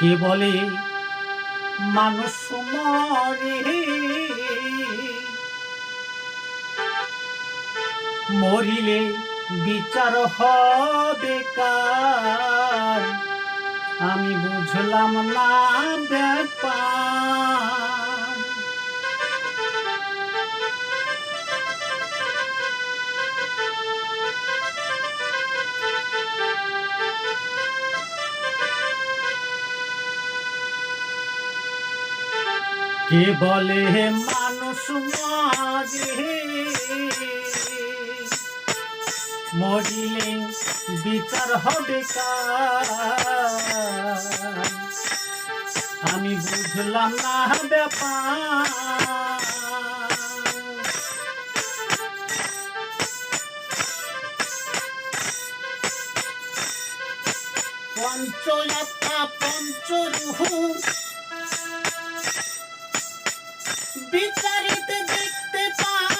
কে বলে? মানুষ মরে। মরিলে বিচার হবে আমি বুঝলাম না ব্যাপার। কে বলে মানুষ মারে মরিলে বিচার হবে আমি বুঝলাম না ব্যাপার। পঞ্চয়াত্রা পঞ্চরূহ বিচারিত দেখতে পাই।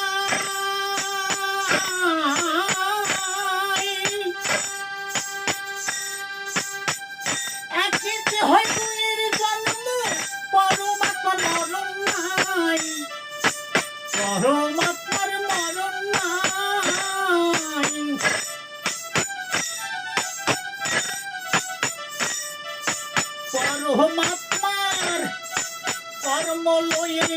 কর্ম লয়ে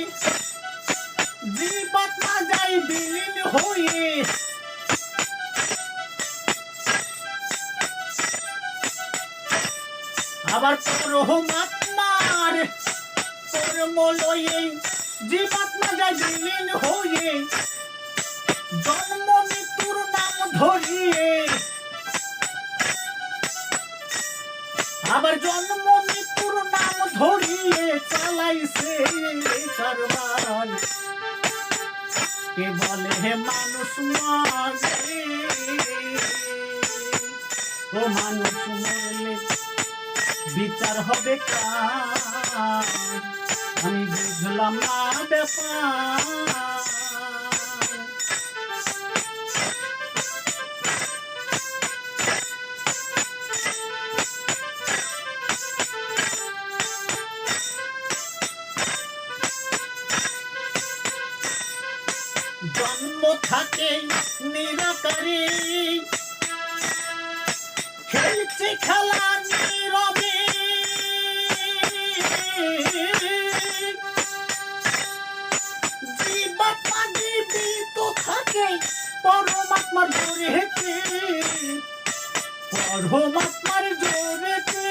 জীবাত্মা যায় বিলীন হয়ে। আবার পরমাত্মার কর্ম লয়ে জীবাত্মা যায় বিলীন হয়ে। জন্ম কে বলে হে মানুষ মারে ও মানুষ মরলে বিচার হবে কার? আমি বুঝলাম না ব্যাপার। থাকে পরমাত্মার জোরেতে। পরমাত্মার জোরেতে।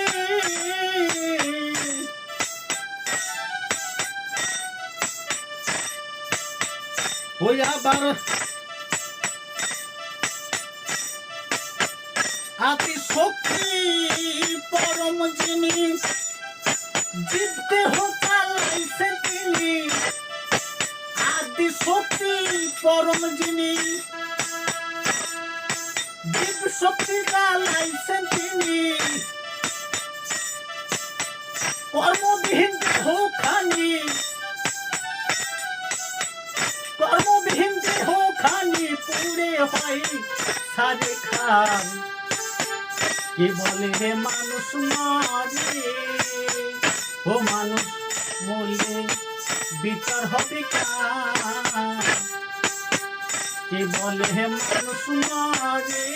ওই আবার আতি শক্তি পরম যিনি জিততে হোকালাইছেন তিনি। শক্তি পরম যিনি। জীব শক্তি গালাইছেন তিনি। কর্মবিহীন দেহ খানি কর্মবিহীন দেহ খানি পুড়ে হয় সারে খান। কে বলে হে মানুষ মারে? ও মানুষ মরলে বিচার হবে কে বলে হে মানুষ মারে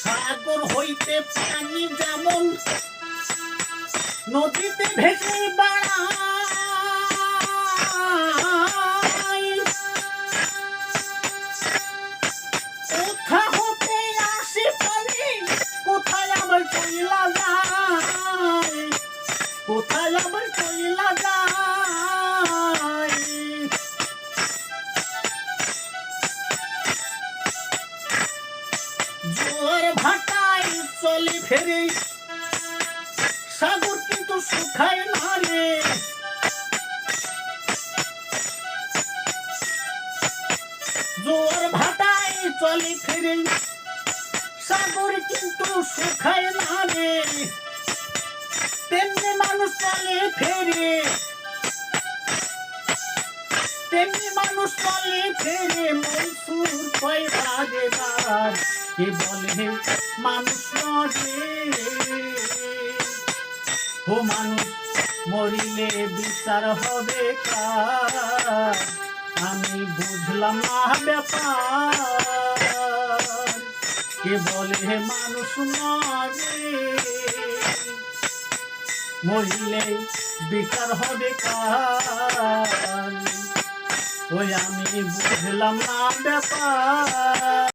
সাগর হইতে পানি যেমন নদীতে ভেসে বেড়ায় সাগর কিন্তু শুকায় না রে। জোর ভাটায় চলে ফিরে, সাগর কিন্তু শুকায় না রে। তেমনি মানুষ চলে ফেরে। তেমনি মানুষ চলে ফেরে, মনসুর পয়সা দেবার, কে বলে মানুষ নদে ও মানুষ, মরিলে বিচার হবে আমি বুঝলাম না ব্যাপার। কে বলে মানুষ মরে মরিলে বিচার হবে ওই আমি বুঝলাম না ব্যাপার।